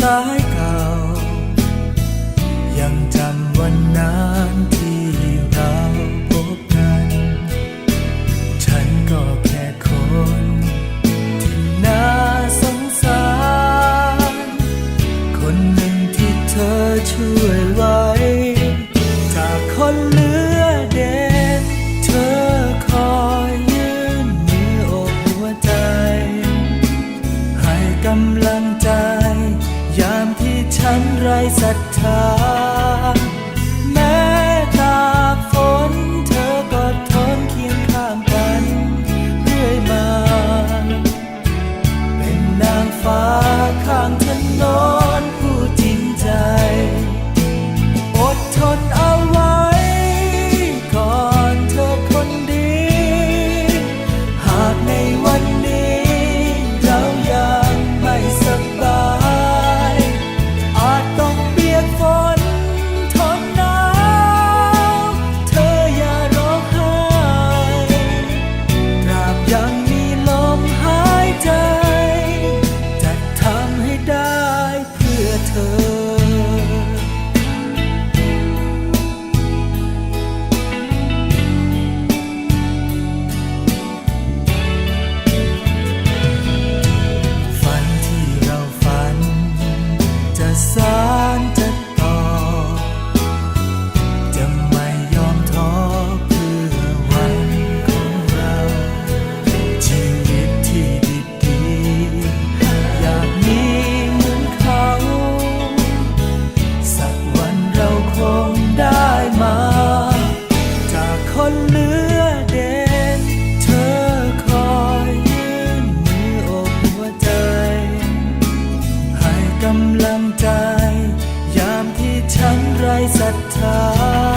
สายเก่า ยังจำวันนั้น ศรัทธา ศรัทธา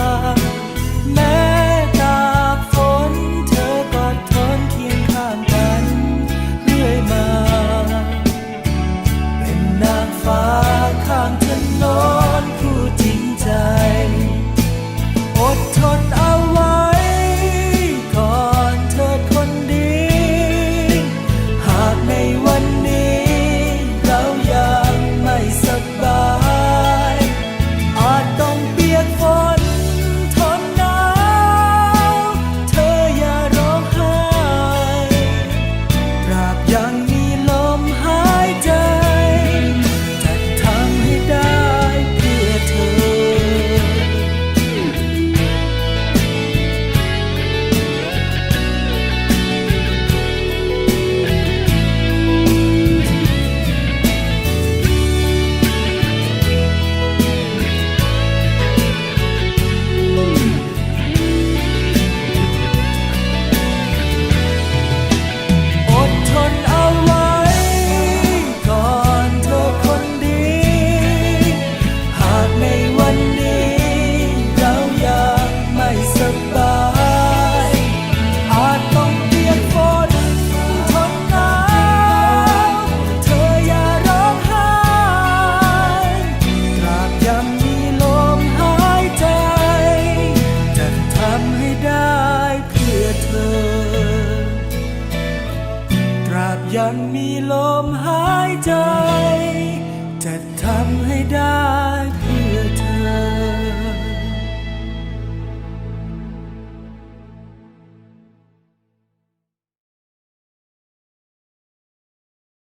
บยังมีลมหายใจ จะทำให้ได้เพื่อเธอ